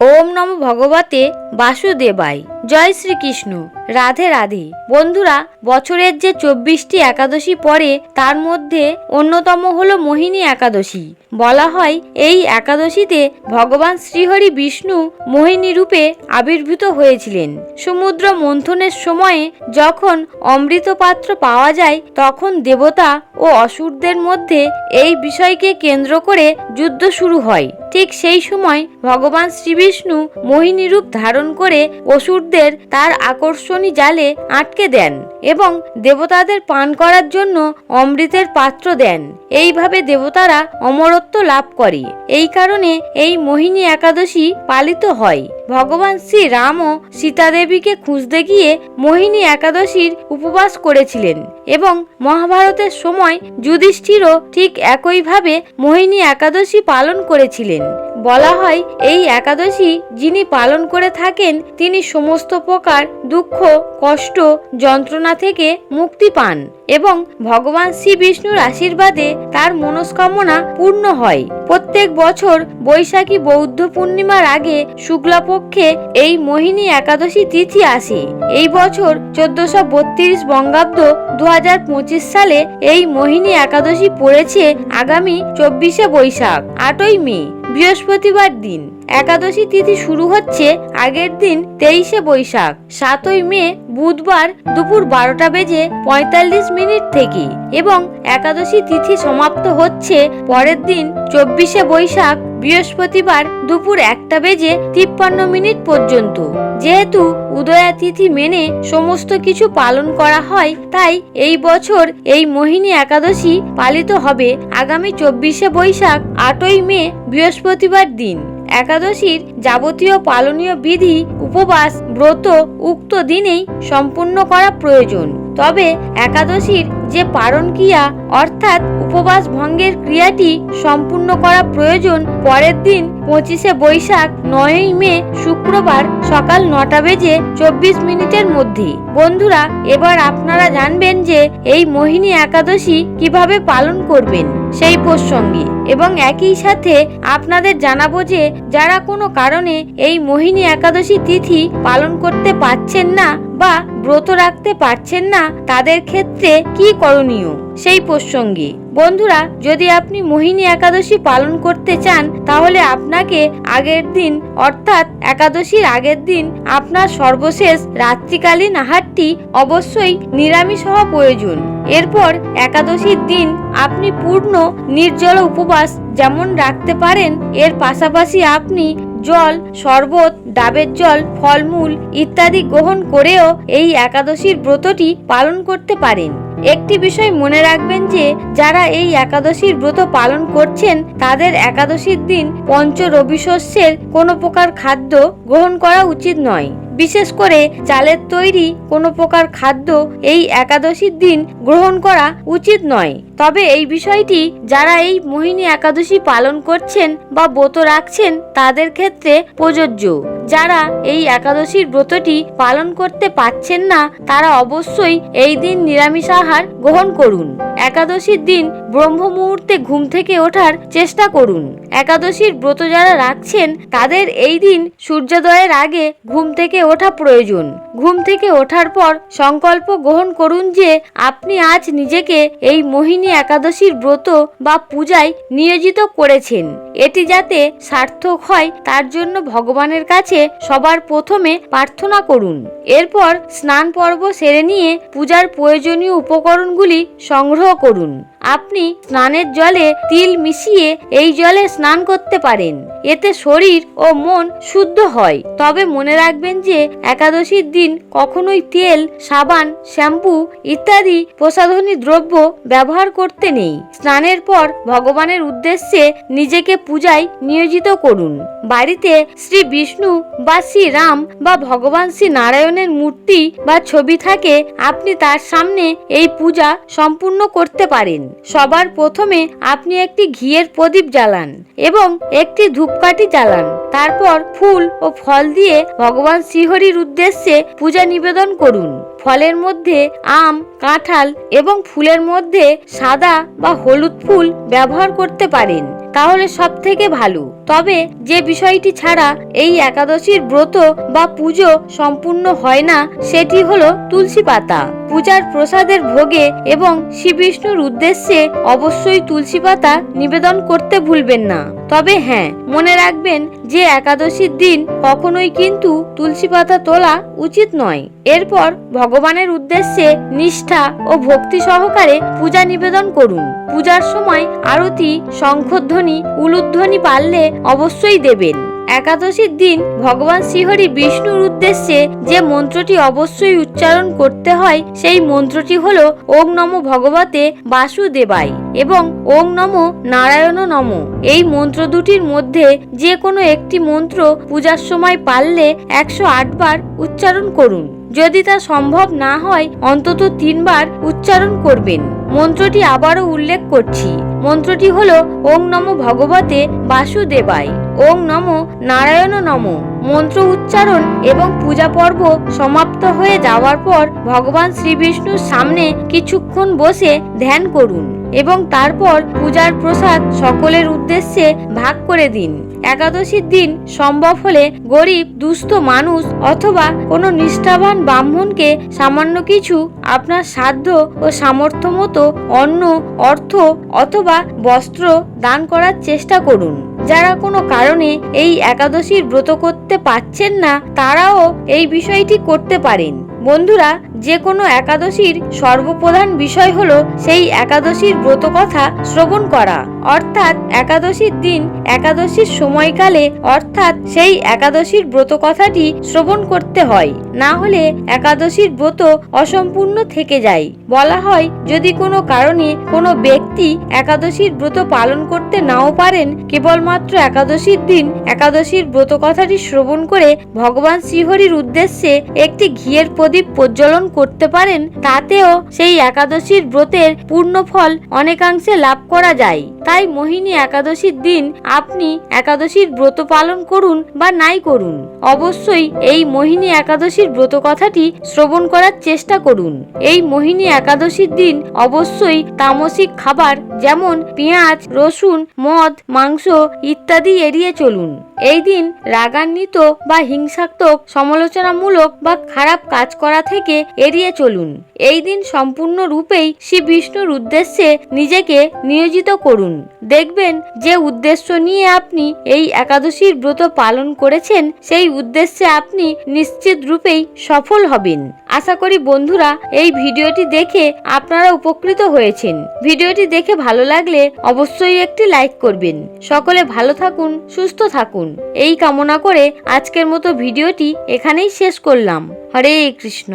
ওম নম ভগবতে বাসুদেবাই জয় শ্রীকৃষ্ণ। রাধে রাধে। বন্ধুরা, বছরের যে চব্বিশটি একাদশী পরে তার মধ্যে অন্যতম হলো মোহিনী একাদশী। বলা হয়, এই একাদশীতে ভগবান শ্রীহরি বিষ্ণু মোহিনী রূপে আবির্ভূত হয়েছিলেন। সমুদ্র মন্থনের সময়ে যখন অমৃত পাত্র পাওয়া যায়, তখন দেবতা ও অসুরদের মধ্যে এই বিষয়কে কেন্দ্র করে যুদ্ধ শুরু হয়। ঠিক সেই সময় ভগবান শ্রীবিষ্ণু মোহিনী রূপ ধারণ করে অসুরদের তার আকর্ষণী জালে আটকে দেন এবং দেবতাদের পান করার জন্য অমৃতের পাত্র দেন। এইভাবে দেবতারা অমরত্ব লাভ করে। এই কারণে এই মোহিনী একাদশী পালিত হয়। ভগবান শ্রী রামও সীতা দেবীকে খুঁজতে গিয়ে মোহিনী একাদশীর উপবাস করেছিলেন এবং মহাভারতের সময় যুধিষ্ঠিরও ঠিক একইভাবে মোহিনী একাদশী পালন করেছিলেন। বলা হয়, এই একাদশী যিনি পালন করে থাকেন, তিনি সমস্ত প্রকার দুঃখ, কষ্ট, যন্ত্রণা থেকে মুক্তি পান। এবং ভগবান শ্রী বিষ্ণুর আশীর্বাদে তার মনস্কামনা পূর্ণ হয়। প্রত্যেক বছর বৈশাখী বৌদ্ধ পূর্ণিমার আগে শুক্লাপক্ষে এই মোহিনী একাদশী তিথি আসে। এই বছর চোদ্দশো বত্রিশ বঙ্গাব্দ দুহাজার পঁচিশ সালে এই মোহিনী একাদশী পড়েছে আগামী চব্বিশে বৈশাখ, আটই মে, বৃহস্পতিবার দিন। একাদশী তিথি শুরু হচ্ছে আগের দিন তেইশে বৈশাখ, সাতই মে, বুধবার দুপুর বারোটা বেজে পঁয়তাল্লিশ মিনিট থেকে এবং একাদশী তিথি সমাপ্ত হচ্ছে পরের দিন চব্বিশে বৈশাখ, বৃহস্পতিবার দুপুর একটা বেজে তিপ্পান্ন মিনিট পর্যন্ত। যেহেতু উদয়া তিথি মেনে সমস্ত কিছু পালন করা হয়, তাই এই বছর এই মোহিনী একাদশী পালিত হবে আগামী চব্বিশে বৈশাখ, আটই মে, বৃহস্পতিবার দিন। একাদশীর যাবতীয় পালনীয় বিধি উপবাস ব্রত উক্ত দিনেই সম্পূর্ণ করা প্রয়োজন। তবে একাদশীর যে পারণ ক্রিয়া, অর্থাৎ উপবাস ভঙ্গের ক্রিয়াটি সম্পূর্ণ করা প্রয়োজন পরের দিন পঁচিশে বৈশাখ নয়ই মে শুক্রবার সকাল নটা বেজে চব্বিশ মিনিটের মধ্যে। বন্ধুরা, এবার আপনারা জানবেন যে এই মোহিনী একাদশী কীভাবে পালন করবেন সেই প্রসঙ্গে। এবং একই সাথে আপনাদের জানাব যে যারা কোনো কারণে এই মোহিনী একাদশী তিথি পালন করতে পারছেন না বা ব্রত রাখতে পারছেন না, তাদের ক্ষেত্রে কি করণীয়? সেই প্রসঙ্গে। বন্ধুরা, যদি আপনি মোহিনী একাদশী পালন করতে চান, তাহলে আপনাকে আগের দিন, অর্থাৎ একাদশীর আগের দিন, আপনার সর্বশেষ রাত্রিকালীন আহারটি অবশ্যই নিরামিষ হওয়া প্রয়োজন। এরপর একাদশীর দিন আপনি পূর্ণ, নির্জল উপবাস যেমন রাখতে পারেন, এর পাশাপাশি আপনি জল, শরবত, ডাবের জল, ফলমূল ইত্যাদি গ্রহণ করেও এই একাদশীর ব্রতটি পালন করতে পারেন। একটি বিষয় মনে রাখবেন যে, যারা এই একাদশীর ব্রত পালন করছেন, তাদের একাদশীর দিন পঞ্চ রবি শস্যের কোনো প্রকার খাদ্য গ্রহণ করা উচিত নয়। বিশেষ করে চালের তৈরি কোনো প্রকার খাদ্য এই একাদশীর দিন গ্রহণ করা উচিত নয়। তবে এই বিষয়টি যারা এই মোহিনী একাদশী পালন করছেন বা ব্রত রাখছেন তাদের ক্ষেত্রে প্রযোজ্য। যারা এই একাদশীর ব্রতটি পালন করতে পারছেন না, তারা অবশ্যই এই দিন নিরামিষ আহার গ্রহণ করুন। একাদশীর দিন ব্রহ্ম মুহূর্তে ঘুম থেকে ওঠার চেষ্টা করুন। একাদশীর ব্রত যারা রাখছেন, তাদের এই দিন সূর্যোদয়ের আগে ঘুম থেকে ওঠা প্রয়োজন। ঘুম থেকে ওঠার পর সংকল্প গ্রহণ করুন যে, আপনি আজ নিজেকে এই মোহিনী একাদশীর ব্রত বা পূজায় নিয়োজিত করেছেন। এটি যাতে সার্থক হয়, তার জন্য ভগবানের কাছে সবার প্রথমে প্রার্থনা করুন। এরপর স্নান পর্ব সেরে নিয়ে পূজার প্রয়োজনীয় উপকরণগুলি সংগ্রহ করুন। আপনি স্নানের জলে তিল মিশিয়ে এই জলে স্নান করতে পারেন। এতে শরীর ও মন শুদ্ধ হয়। তবে মনে রাখবেন যে একাদশীর দিন কখনোই তেল, সাবান, শ্যাম্পু ইত্যাদি প্রসাধনী দ্রব্য ব্যবহার করতে নেই। স্নানের পর ভগবানের উদ্দেশ্যে নিজেকে পূজায় নিয়োজিত করুন। বাড়িতে শ্রী বিষ্ণু বা শ্রী রাম বা ভগবান শ্রী নারায়ণের মূর্তি বা ছবি থাকে, আপনি তার সামনে এই পূজা সম্পূর্ণ করতে পারেন। সবার প্রথমে আপনি একটি ঘিয়ের প্রদীপ জ্বালান এবং একটি ধূপকাঠি জ্বালান। তারপর ফুল ও ফল দিয়ে ভগবান শ্রীহরির উদ্দেশ্যে পূজা নিবেদন করুন। ফলের মধ্যে আম, কাঁঠাল এবং ফুলের মধ্যে সাদা বা হলুদ ফুল ব্যবহার করতে পারেন। তাহলে সব থেকে ভালো। তবে যে বিষয়টি ছাড়া এই একাদশীর ব্রত বা পুজো সম্পূর্ণ হয় না, সেটি হলো তুলসী পাতা। পূজার প্রসাদের ভোগে এবং শ্রীবিষ্ণুর উদ্দেশ্যে অবশ্যই তুলসী পাতা নিবেদন করতে ভুলবেন না। তবে হ্যাঁ মনে রাখবেন যে একাদশীর দিন কখনোই কিন্তু তুলসী পাতা তোলা উচিত নয়। এরপর ভগবানের উদ্দেশ্যে নিষ্ঠা ও ভক্তি সহকারে পূজা নিবেদন করুন। পূজার সময় আরতি, শঙ্খধ্বনি উলুধ্বনি পারলে অবশ্যই দেবেন। একাদশীর দিন ভগবান শ্রীহরি বিষ্ণুর উদ্দেশ্যে যে মন্ত্রটি অবশ্যই উচ্চারণ করতে হয়, সেই মন্ত্রটি হল ওং নম ভগবতে বাসুদেবাই এবং ওং নম নারায়ণ নম। এই মন্ত্র দুটির মধ্যে যে কোনো একটি মন্ত্র পূজার সময় পারলে একশো বার উচ্চারণ করুন। যদি তা সম্ভব না হয়, অন্তত তিনবার উচ্চারণ করবেন। মন্ত্রটি আবারও উল্লেখ করছি। মন্ত্রটি হল ওং নম ভগবতে বাসুদেবায়। ওং নম নারায়ণ নম। মন্ত্র উচ্চারণ এবং পূজা পর্ব সমাপ্ত হয়ে যাওয়ার পর ভগবান শ্রীবিষ্ণুর সামনে কিছুক্ষণ বসে ধ্যান করুন এবং তারপর পূজার প্রসাদ সকলের উদ্দেশ্যে ভাগ করে দিন। একাদশীর দিন সম্ভব হলে গরিব, দুস্থ মানুষ অথবা কোনো নিষ্ঠাবান ব্রাহ্মণকে সামান্য কিছু আপনার সাধ্য ও সামর্থ্য মতো অন্ন, অর্থ অথবা বস্ত্র দান করার চেষ্টা করুন। যারা কোনো কারণে এই একাদশীর ব্রত করতে পারছেন না, তারাও এই বিষয়টি করতে পারেন। বন্ধুরা যে কোনো একাদশীর সর্বপ্রধান বিষয় হল সেই একাদশীর ব্রত কথা শ্রবণ করা। অর্থাৎ একাদশীর দিন, একাদশীর সময়কালে অর্থাৎ সেই একাদশীর ব্রত কথাটি শ্রবণ করতে হয়। না হলে একাদশীর ব্রত অসম্পূর্ণ থেকে যায়। বলা হয়, যদি কোনো কারণে কোনো ব্যক্তি একাদশীর ব্রত পালন করতে নাও পারেন, কেবলমাত্র একাদশীর দিন একাদশীর ব্রত কথাটি শ্রবণ করে ভগবান শ্রীহরির উদ্দেশ্যে একটি ঘিয়ের প্রদীপ প্রজ্বলন করতে পারেন, তাতেও সেই একাদশীর ব্রতের পূর্ণ ফল অনেকাংশে লাভ করা যায়। তাই মোহিনী একাদশীর দিন আপনি একাদশীর ব্রত পালন করুন বা নাই করুন। অবশ্যই এই মোহিনী একাদশীর ব্রত কথাটি শ্রবণ করার চেষ্টা করুন। এই মোহিনী একাদশীর দিন অবশ্যই তামসিক খাবার যেমন পেঁয়াজ, রসুন, মদ, মাংস ইত্যাদি এড়িয়ে চলুন। এই দিন রাগান্বিত বা হিংসাত্মক, সমালোচনামূলক বা খারাপ কাজ করা থেকে এড়িয়ে চলুন। এই দিন সম্পূর্ণ রূপেই শ্রী বিষ্ণুর উদ্দেশ্যে নিজেকে নিয়োজিত করুন। দেখবেন যে উদ্দেশ্য নিয়ে আপনি এই একাদশীর ব্রত পালন করেছেন, সেই উদ্দেশ্যে আপনি নিশ্চিত রূপেই সফল হবেন। আশা করি বন্ধুরা, এই ভিডিওটি দেখে আপনারা উপকৃত হয়েছেন। ভিডিওটি দেখে ভালো লাগলে অবশ্যই একটি লাইক করবেন। সকলে ভালো থাকুন, সুস্থ থাকুন। এই কামনা করে আজকের মতো ভিডিওটি এখানেই শেষ করলাম। হরে কৃষ্ণ।